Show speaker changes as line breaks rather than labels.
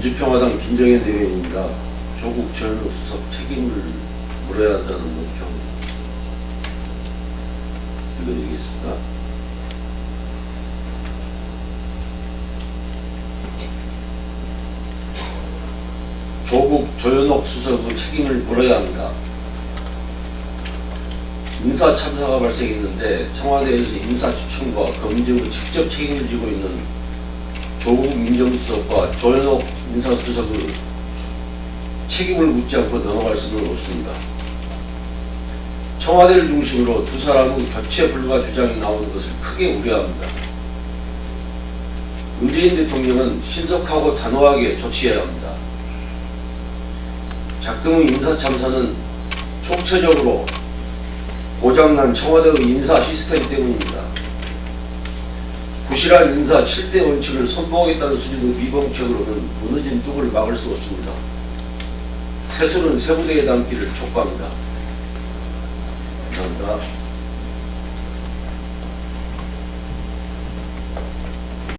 민주평화당 김정현 대변인입니다. 조국 전 수석 책임을 물어야 한다는 논평 읽어드리겠습니다. 조국 조현옥 수석의 책임을 물어야 합니다. 인사 참사가 발생했는데 청와대에서 인사 추천과 검증의 직접 책임을 지고 있는 조국 민정수석과 조현옥 인사수석의 책임을 묻지 않고 넘어갈 수는 없습니다. 청와대를 중심으로 두 사람의 교체 불가 주장이 나오는 것을 크게 우려합니다. 문재인 대통령은 신속하고 단호하게 조치해야 합니다. 작금의 인사 참사는 총체적으로 고장난 청와대의 인사 시스템 때문입니다. 부실한 인사 7대 원칙을 선보하겠다는 수준의 미봉책으로는 무너진 뚝을 막을 수 없습니다. 세수는 세부대에 담기를 촉구합니다. 감사합니다.